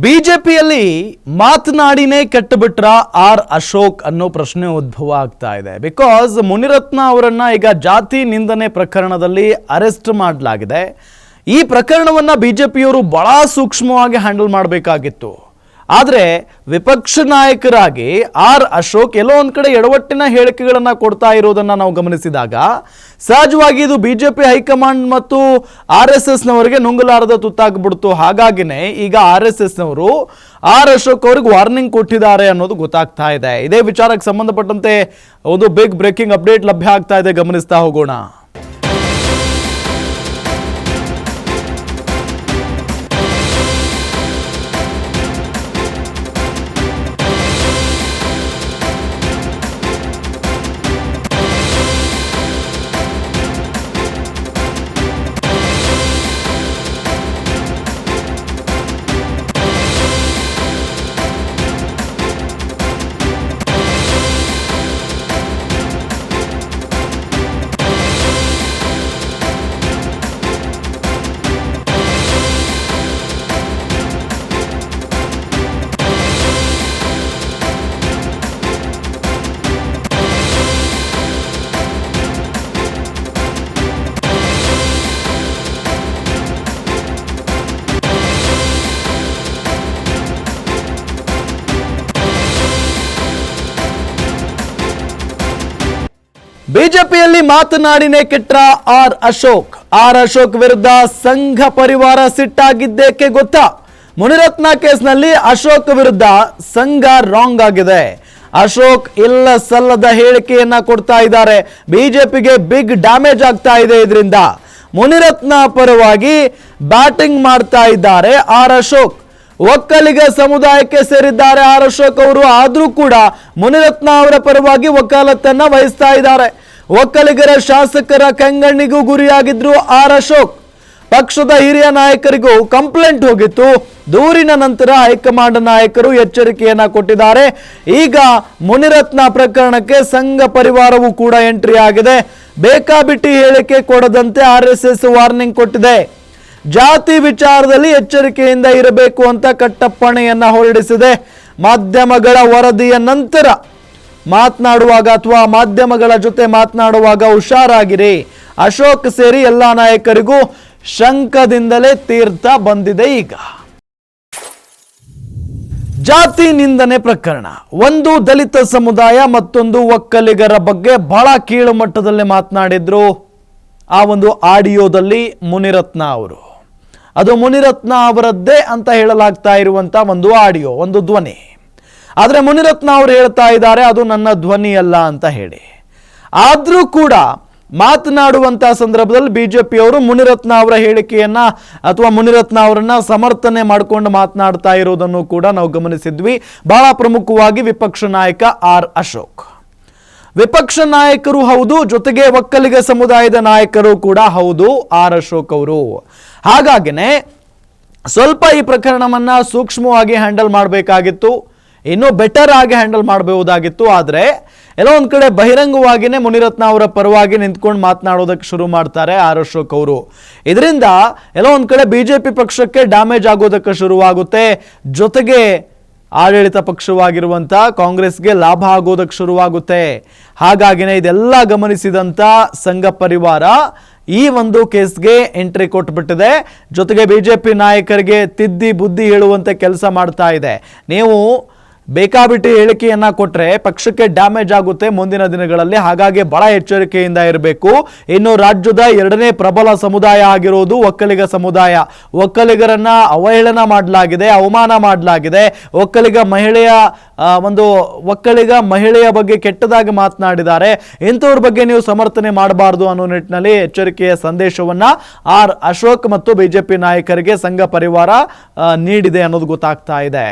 ಬಿಜೆಪಿಯಲ್ಲಿ ಮಾತನಾಡಿನೇ ಕೆಟ್ಟಬಿಟ್ರ ಆರ್ ಅಶೋಕ್ ಅನ್ನೋ ಪ್ರಶ್ನೆ ಉದ್ಭವ ಆಗ್ತಾ ಇದೆ. ಬಿಕಾಸ್ ಮುನಿರತ್ನ ಅವರನ್ನ ಈಗ ಜಾತಿ ನಿಂದನೆ ಪ್ರಕರಣದಲ್ಲಿ ಅರೆಸ್ಟ್ ಮಾಡಲಾಗಿದೆ. ಈ ಪ್ರಕರಣವನ್ನ ಬಿಜೆಪಿಯವರು ಬಹಳ ಸೂಕ್ಷ್ಮವಾಗಿ ಹ್ಯಾಂಡಲ್ ಮಾಡಬೇಕಾಗಿತ್ತು. ಆದರೆ ವಿಪಕ್ಷ ನಾಯಕರಾಗಿ ಆರ್ ಅಶೋಕ್ ಎಲ್ಲೋ ಒಂದು ಕಡೆ ಎಡವಟ್ಟಿನ ಹೇಳಿಕೆಗಳನ್ನು ಕೊಡ್ತಾ ಇರೋದನ್ನು ನಾವು ಗಮನಿಸಿದಾಗ, ಸಹಜವಾಗಿ ಇದು B J P high command ಮತ್ತು ಆರ್ ಎಸ್ ಎಸ್ನವರಿಗೆ ನುಂಗಲಾರದ ತುತ್ತಾಗ್ಬಿಡ್ತು. ಹಾಗಾಗಿನೇ ಈಗ ಆರ್ ಎಸ್ ಎಸ್ನವರು ಆರ್ ಅಶೋಕ್ ಅವ್ರಿಗೆ ವಾರ್ನಿಂಗ್ ಕೊಟ್ಟಿದ್ದಾರೆ ಅನ್ನೋದು ಗೊತ್ತಾಗ್ತಾ ಇದೆ. ಇದೇ ವಿಚಾರಕ್ಕೆ ಸಂಬಂಧಪಟ್ಟಂತೆ ಒಂದು ಬಿಗ್ ಬ್ರೇಕಿಂಗ್ ಅಪ್ಡೇಟ್ ಲಭ್ಯ ಆಗ್ತಾ ಇದೆ. ಗಮನಿಸ್ತಾ ಹೋಗೋಣ. ಬಿಜೆಪಿಯಲ್ಲಿ ಮಾತನಾಡಿನೇ ಕೆಟ್ರ ಆರ್ ಅಶೋಕ್. ಆರ್ ಅಶೋಕ್ ವಿರುದ್ಧ ಸಂಘ ಪರಿವಾರ ಸಿಟ್ಟಾಗಿದ್ದೇಕೆ ಗೊತ್ತಾ? ಮುನಿರತ್ನ ಕೇಸ್ನಲ್ಲಿ ಅಶೋಕ್ ವಿರುದ್ಧ ಸಂಘ ರಾಂಗ್ ಆಗಿದೆ. ಅಶೋಕ್ ಇಲ್ಲ ಸಲ್ಲದ ಹೇಳಿಕೆಯನ್ನ ಕೊಡ್ತಾ ಇದ್ದಾರೆ. ಬಿಜೆಪಿಗೆ ಬಿಗ್ ಡ್ಯಾಮೇಜ್ ಆಗ್ತಾ ಇದೆ ಇದರಿಂದ. ಮುನಿರತ್ನ ಪರವಾಗಿ ಬ್ಯಾಟಿಂಗ್ ಮಾಡ್ತಾ ಇದ್ದಾರೆ ಆರ್ ಅಶೋಕ್. ಒಕ್ಕಲಿಗ ಸಮುದಾಯಕ್ಕೆ ಸೇರಿದ್ದಾರೆ ಆರ್ ಅಶೋಕ್ ಅವರು. ಆದರೂ ಕೂಡ ಮುನಿರತ್ನ ಅವರ ಪರವಾಗಿ ವಕಾಲತ್ತನ್ನ ವಹಿಸ್ತಾ ಇದ್ದಾರೆ. ಒಕ್ಕಲಿಗರ ಶಾಸಕರ ಕೆಂಗಣ್ಣಿಗೂ ಗುರಿಯಾಗಿದ್ರು ಆರ್ ಅಶೋಕ್. ಪಕ್ಷದ ಹಿರಿಯ ನಾಯಕರಿಗೂ ಕಂಪ್ಲೇಂಟ್ ಹೋಗಿತ್ತು. ದೂರಿನ ನಂತರ ಹೈಕಮಾಂಡ್ ನಾಯಕರು ಎಚ್ಚರಿಕೆಯನ್ನ ಕೊಟ್ಟಿದ್ದಾರೆ. ಈಗ ಮುನಿರತ್ನ ಪ್ರಕರಣಕ್ಕೆ ಸಂಘ ಪರಿವಾರವೂ ಕೂಡ ಎಂಟ್ರಿ ಆಗಿದೆ. ಬೇಕಾಬಿಟ್ಟಿ ಹೇಳಿಕೆ ಕೊಡದಂತೆ ಆರ್ ಎಸ್ ಎಸ್ ವಾರ್ನಿಂಗ್ ಕೊಟ್ಟಿದೆ. ಜಾತಿ ವಿಚಾರದಲ್ಲಿ ಎಚ್ಚರಿಕೆಯಿಂದ ಇರಬೇಕು ಅಂತ ಕಟ್ಟಪ್ಪಣೆಯನ್ನ ಹೊರಡಿಸಿದೆ. ಮಾಧ್ಯಮಗಳ ವರದಿಯ ನಂತರ ಮಾತನಾಡುವಾಗ ಅಥವಾ ಮಾಧ್ಯಮಗಳ ಜೊತೆ ಮಾತನಾಡುವಾಗ ಹುಷಾರಾಗಿರಿ. ಅಶೋಕ್ ಸೇರಿ ಎಲ್ಲ ನಾಯಕರಿಗೂ ಶಂಕದಿಂದಲೇ ತೀರ್ಥ ಬಂದಿದೆ ಈಗ. ಜಾತಿ ನಿಂದನೆ ಪ್ರಕರಣ. ಒಂದು ದಲಿತ ಸಮುದಾಯ ಮತ್ತೊಂದು ಒಕ್ಕಲಿಗರ ಬಗ್ಗೆ ಬಹಳ ಕೀಳು ಮಟ್ಟದಲ್ಲಿ ಮಾತನಾಡಿದ್ರು. ಆ ಒಂದು ಆಡಿಯೋದಲ್ಲಿ ಮುನಿರತ್ನ ಅವರು. ಅದು ಮುನಿರತ್ನ ಅವರದ್ದೇ ಅಂತ ಹೇಳಲಾಗ್ತಾ ಇರುವಂತ ಒಂದು ಆಡಿಯೋ, ಒಂದು ಧ್ವನಿ. ಆದರೆ ಮುನಿರತ್ನ ಅವರು ಹೇಳ್ತಾ ಇದ್ದಾರೆ, ಅದು ನನ್ನ ಧ್ವನಿಯಲ್ಲ ಅಂತ ಹೇಳಿ. ಆದರೂ ಕೂಡ ಮಾತನಾಡುವಂತಹ ಸಂದರ್ಭದಲ್ಲಿ ಬಿ ಜೆ ಪಿಯವರು ಮುನಿರತ್ನ ಅವರ ಹೇಳಿಕೆಯನ್ನ ಅಥವಾ ಮುನಿರತ್ನ ಅವರನ್ನ ಸಮರ್ಥನೆ ಮಾಡಿಕೊಂಡು ಮಾತನಾಡ್ತಾ ಇರೋದನ್ನು ಕೂಡ ನಾವು ಗಮನಿಸಿದ್ವಿ. ಬಹಳ ಪ್ರಮುಖವಾಗಿ ವಿಪಕ್ಷ ನಾಯಕ ಆರ್ ಅಶೋಕ್. ವಿಪಕ್ಷ ನಾಯಕರು ಹೌದು, ಜೊತೆಗೆ ಒಕ್ಕಲಿಗ ಸಮುದಾಯದ ನಾಯಕರು ಕೂಡ ಹೌದು ಆರ್ ಅಶೋಕ್ ಅವರು. ಹಾಗಾಗಿನೇ ಸ್ವಲ್ಪ ಈ ಪ್ರಕರಣವನ್ನ ಸೂಕ್ಷ್ಮವಾಗಿ ಹ್ಯಾಂಡಲ್ ಮಾಡಬೇಕಾಗಿತ್ತು. ಇನ್ನೂ ಬೆಟರ್ ಆಗಿ ಹ್ಯಾಂಡಲ್ ಮಾಡಬಹುದಾಗಿತ್ತು ಆದರೆ, ಎಲ್ಲೋ ಒಂದು ಕಡೆ ಬಹಿರಂಗವಾಗಿಯೇ ಮುನಿರತ್ನ ಅವರ ಪರವಾಗಿ ನಿಂತ್ಕೊಂಡು ಮಾತನಾಡೋದಕ್ಕೆ ಶುರು ಮಾಡ್ತಾರೆ ಆರ್ ಅಶೋಕ್ ಅವರು. ಇದರಿಂದ ಎಲ್ಲೋ ಒಂದು ಕಡೆ ಪಿ ಪಕ್ಷಕ್ಕೆ ಡ್ಯಾಮೇಜ್ ಆಗೋದಕ್ಕೆ ಶುರುವಾಗುತ್ತೆ. ಜೊತೆಗೆ ಆಡಳಿತ ಪಕ್ಷವಾಗಿರುವಂಥ ಕಾಂಗ್ರೆಸ್ಗೆ ಲಾಭ ಆಗೋದಕ್ಕೆ ಶುರುವಾಗುತ್ತೆ. ಹಾಗಾಗಿನೇ ಇದೆಲ್ಲ ಗಮನಿಸಿದಂಥ ಸಂಘ ಪರಿವಾರ ಈ ಒಂದು ಕೇಸ್ಗೆ ಎಂಟ್ರಿ ಕೊಟ್ಬಿಟ್ಟಿದೆ. ಜೊತೆಗೆ ಬಿಜೆಪಿ ನಾಯಕರಿಗೆ ತಿದ್ದಿ ಬುದ್ಧಿ ಹೇಳುವಂತೆ ಕೆಲಸ ಮಾಡ್ತಾ ಇದೆ. ನೀವು ಬೇಕಾಬಿಟ್ಟಿ ಹೇಳಿಕೆಯನ್ನ ಕೊಟ್ರೆ ಪಕ್ಷಕ್ಕೆ ಡ್ಯಾಮೇಜ್ ಆಗುತ್ತೆ ಮುಂದಿನ ದಿನಗಳಲ್ಲಿ, ಹಾಗಾಗಿ ಬಹಳ ಎಚ್ಚರಿಕೆಯಿಂದ ಇರಬೇಕು. ಇನ್ನು ರಾಜ್ಯದ ಎರಡನೇ ಪ್ರಬಲ ಸಮುದಾಯ ಆಗಿರೋದು ಒಕ್ಕಲಿಗ ಸಮುದಾಯ. ಒಕ್ಕಲಿಗರನ್ನ ಅವಹೇಳನ ಮಾಡಲಾಗಿದೆ, ಅವಮಾನ ಮಾಡಲಾಗಿದೆ. ಒಕ್ಕಲಿಗ ಮಹಿಳೆಯ ಒಂದು ಒಕ್ಕಲಿಗ ಮಹಿಳೆಯ ಬಗ್ಗೆ ಕೆಟ್ಟದಾಗಿ ಮಾತನಾಡಿದ್ದಾರೆ. ಇಂಥವ್ರ ಬಗ್ಗೆ ನೀವು ಸಮರ್ಥನೆ ಮಾಡಬಾರದು ಅನ್ನೋ ನಿಟ್ಟಿನಲ್ಲಿ ಎಚ್ಚರಿಕೆಯ ಸಂದೇಶವನ್ನ ಆರ್ ಅಶೋಕ್ ಮತ್ತು ಬಿಜೆಪಿ ನಾಯಕರಿಗೆ ಸಂಘ ಪರಿವಾರ ನೀಡಿದೆ ಅನ್ನೋದು ಗೊತ್ತಾಗ್ತಾ ಇದೆ.